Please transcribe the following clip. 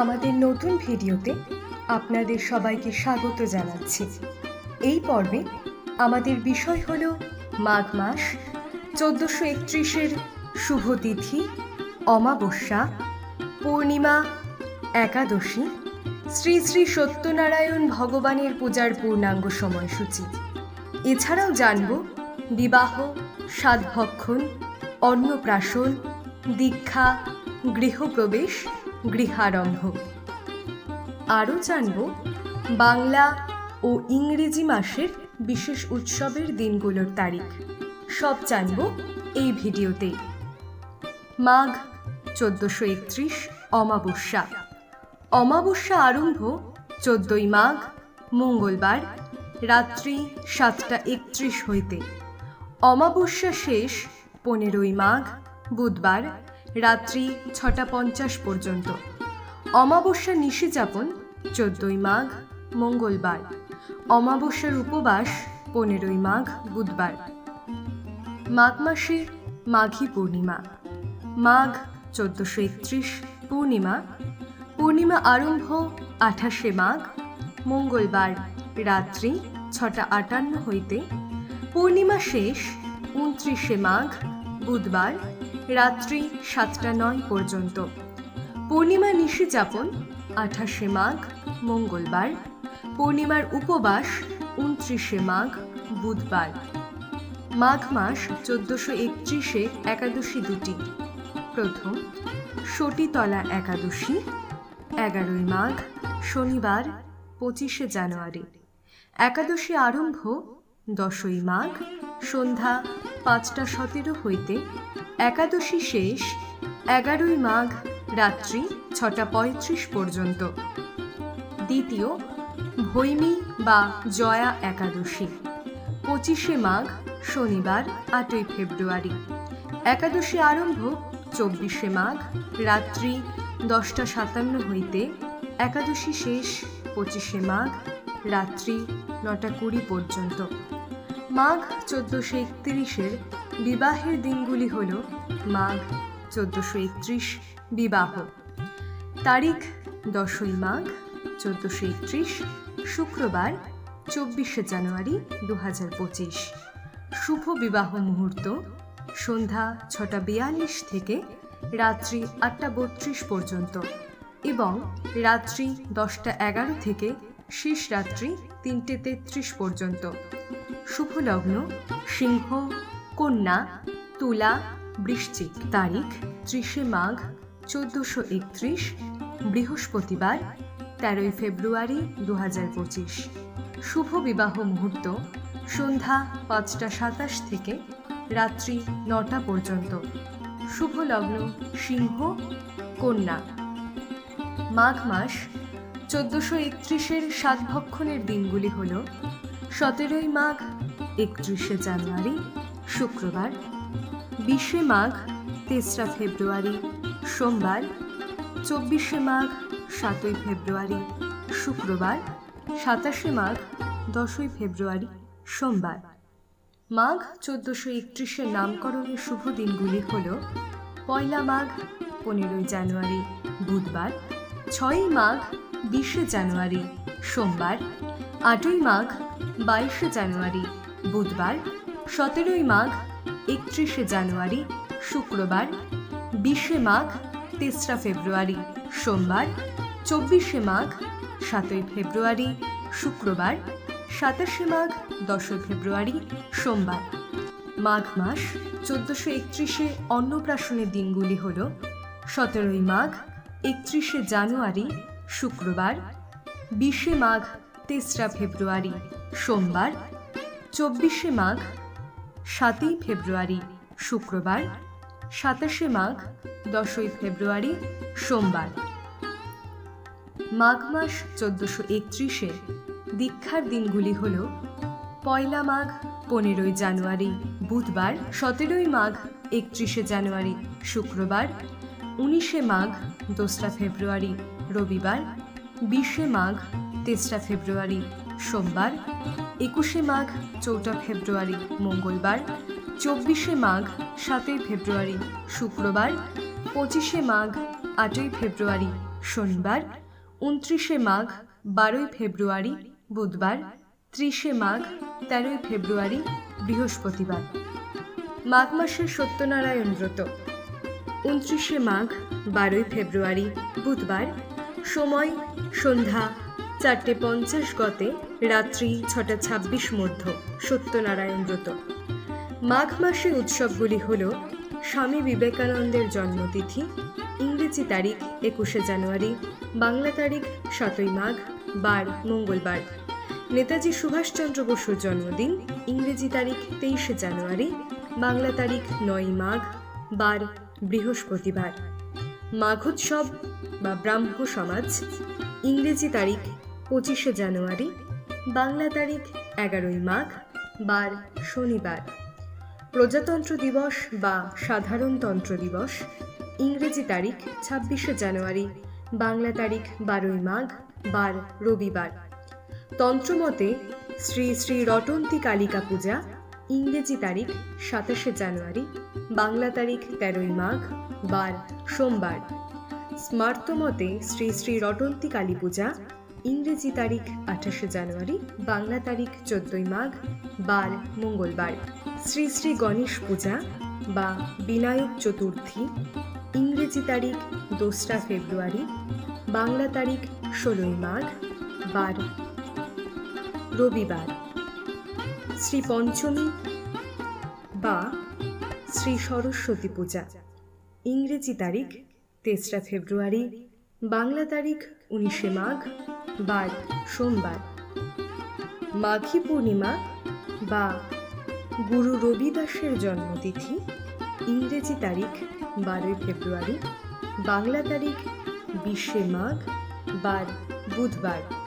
আমাদের নতুন ভিডিওতে আপনাদের সবাইকে স্বাগত জানাচ্ছি। এই পর্বে আমাদের বিষয় হল মাঘ মাস, চোদ্দোশো একত্রিশের শুভ তিথি, অমাবস্যা, পূর্ণিমা, একাদশী, শ্রী শ্রী সত্যনারায়ণ ভগবানের পূজার পূর্ণাঙ্গ সময়সূচি। এছাড়াও জানব বিবাহ সাতভক্ষণ অন্নপ্রাশন, দীক্ষা, গৃহপ্রবেশ গৃহারম্ভ। আরও জানব বাংলা ও ইংরেজি মাসের বিশেষ উৎসবের দিনগুলোর তারিখ। সব জানব এই ভিডিওতেই মাঘ চোদ্দোশো একত্রিশ অমাবস্যা। অমাবস্যা আরম্ভ চোদ্দই মাঘ, মঙ্গলবার, রাত্রি সাতটা একত্রিশ হইতে। অমাবস্যা শেষ পনেরোই মাঘ, বুধবার রাত্রি ছটা পঞ্চাশ পর্যন্ত। অমাবস্যা নিশিযাপন চোদ্দই মাঘ, মঙ্গলবার। অমাবস্যার উপবাস, পনেরোই মাঘ, বুধবার। মাঘ মাসে মাঘী পূর্ণিমা। মাঘ চোদ্দোশো একত্রিশ, পূর্ণিমা। পূর্ণিমা আরম্ভ আঠাশে মাঘ, মঙ্গলবার রাত্রি ছটা আটান্ন হইতে। পূর্ণিমা শেষ উনত্রিশে মাঘ, বুধবার। রাত্রি সাতটা নয় পর্যন্ত। পূর্ণিমা নিশি যাপন, আঠাশে মাঘ, মঙ্গলবার। পূর্ণিমার উপবাস, উনত্রিশে মাঘ, বুধবার। মাঘ মাস চোদ্দশো একত্রিশে একাদশী দুটি। প্রথম, সতীতলা একাদশী, এগারোই মাঘ, শনিবার, পঁচিশে জানুয়ারি। একাদশী আরম্ভ দশই মাঘ, সন্ধ্যা পাঁচটা সতেরো হইতে একাদশী শেষ, এগারোই মাঘ, রাত্রি ছটা পঁয়ত্রিশ পর্যন্ত। দ্বিতীয়, ভৈমী বা জয়া একাদশী, পঁচিশে মাঘ, শনিবার, আটই ফেব্রুয়ারি। একাদশী আরম্ভ চব্বিশে মাঘ, রাত্রি দশটা সাতান্ন হইতে। একাদশী শেষ পঁচিশে মাঘ, রাত্রি নটা কুড়ি পর্যন্ত। মাঘ চোদ্দোশো একত্রিশের বিবাহের দিনগুলি হল মাঘ চোদ্দোশো একত্রিশ বিবাহ। তারিখ দশই মাঘ চোদ্দোশো একত্রিশ শুক্রবার চব্বিশে জানুয়ারি দু হাজার পঁচিশ। শুভ বিবাহ মুহূর্ত সন্ধ্যা ছটা বিয়াল্লিশ থেকে রাত্রি আটটা বত্রিশ পর্যন্ত এবং রাত্রি দশটা এগারো থেকে শেষ রাত্রি তিনটে তেত্রিশ পর্যন্ত। শুভ লগ্ন সিংহ কন্যা, তুলা, বৃশ্চিক তারিখ, ত্রিশে মাঘ, চোদ্দোশো একত্রিশ, বৃহস্পতিবার, তেরোই ফেব্রুয়ারি দু হাজার পঁচিশ। শুভ বিবাহ মুহূর্ত, সন্ধ্যা পাঁচটা সাতাশ থেকে রাত্রি নটা পর্যন্ত। শুভ লগ্ন, সিংহ, কন্যা। মাঘ মাস, চোদ্দোশো একত্রিশের সাতভক্ষণের দিনগুলি হল সতেরোই মাঘ, একত্রিশে জানুয়ারি শুক্রবার, বিশে মাঘ, তেসরা ফেব্রুয়ারি, সোমবার, চব্বিশে মাঘ, সাতই ফেব্রুয়ারি, শুক্রবার, সাতাশে মাঘ, দশই ফেব্রুয়ারি, সোমবার। মাঘ চোদ্দোশো একত্রিশের নামকরণের শুভ দিনগুলি হল পয়লা মাঘ, পনেরোই জানুয়ারি, বুধবার, ছয়ই মাঘ, বিশে জানুয়ারি, সোমবার, আটই মাঘ, বাইশে জানুয়ারি, বুধবার সতেরোই মাঘ, একত্রিশে জানুয়ারি, শুক্রবার, বিশে মাঘ, তেসরা ফেব্রুয়ারি, সোমবার, চব্বিশে মাঘ, সাতই ফেব্রুয়ারি, শুক্রবার, সাতাশে মাঘ, দশই ফেব্রুয়ারি, সোমবার। মাঘ মাস চোদ্দোশো একত্রিশে অন্নপ্রাশনের দিনগুলি হল সতেরোই মাঘ, একত্রিশে জানুয়ারি, শুক্রবার, বিশে মাঘ, তেসরা ফেব্রুয়ারি, সোমবার, চব্বিশে মাঘ সাতই ফেব্রুয়ারি, শুক্রবার, সাতাশে মাঘ, দশই ফেব্রুয়ারি, সোমবার। মাঘ মাস চোদ্দশো একত্রিশে, দীক্ষার দিনগুলি হল পয়লা মাঘ, পনেরোই জানুয়ারি, বুধবার, সতেরোই মাঘ, একত্রিশে জানুয়ারি, শুক্রবার, উনিশে মাঘ, দোসরা ফেব্রুয়ারি, রবিবার, বিশে মাঘ, তেসরা ফেব্রুয়ারি সোমবার, একুশে মাঘ, চৌঠা ফেব্রুয়ারি, মঙ্গলবার, চব্বিশে মাঘ, সাতই ফেব্রুয়ারি, শুক্রবার, পঁচিশে মাঘ, আটই ফেব্রুয়ারি, শনিবার, উনত্রিশে মাঘ, বারোই ফেব্রুয়ারি, বুধবার, ত্রিশে মাঘ, তেরোই ফেব্রুয়ারি, বৃহস্পতিবার। মাঘ মাসের সত্যনারায়ণ ব্রত। উনত্রিশে মাঘ, বারোই ফেব্রুয়ারি, বুধবার। সময়, সন্ধ্যা, চারটে পঞ্চাশ গতে রাত্রি ছটা ছাব্বিশ মধ্য, সত্যনারায়ণ ব্রত। মাঘ মাসে উৎসবগুলি হল স্বামী বিবেকানন্দের জন্মতিথি, ইংরেজি তারিখ একুশে জানুয়ারি, বাংলা তারিখ সাতই মাঘ, বার মঙ্গলবার। নেতাজি সুভাষচন্দ্র বসুর জন্মদিন, ইংরেজি তারিখ তেইশে জানুয়ারি, বাংলা তারিখ নয় মাঘ, বার বৃহস্পতিবার। মাঘোৎসব বা ব্রাহ্ম সমাজ ইংরেজি তারিখ পঁচিশে জানুয়ারি বাংলা তারিখ এগারোই মাঘ, বার শনিবার। প্রজাতন্ত্র দিবস বা সাধারণতন্ত্র দিবস, ইংরেজি তারিখ ছাব্বিশে জানুয়ারি, বাংলা তারিখ বারোই মাঘ, বার রবিবার। তন্ত্রমতে শ্রী শ্রী রটন্তী কালিকা পূজা, ইংরেজি তারিখ সাতাশে জানুয়ারি, বাংলা তারিখ তেরোই মাঘ, বার সোমবার। স্মার্তমতে শ্রী শ্রী রটন্তী কালী পূজা ইংরেজি তারিখ আঠাশে জানুয়ারি, বাংলা তারিখ চোদ্দই মাঘ, বার মঙ্গলবার। শ্রী শ্রী গণেশ পূজা বা বিনায়ক চতুর্থী, ইংরেজি তারিখ দোসরা ফেব্রুয়ারি, বাংলা তারিখ ষোলোই মাঘ, বার রবিবার। শ্রী পঞ্চমী বা শ্রী সরস্বতী পূজা, ইংরেজি তারিখ তেসরা ফেব্রুয়ারি, বাংলা তারিখ উনিশে মাঘ বার সোমবার। মাঘী পূর্ণিমা বা গুরু রবিদাসের জন্মতিথি, ইংরেজি তারিখ বারোই ফেব্রুয়ারি, বাংলা তারিখ বিশে মাঘ, বার বুধবার।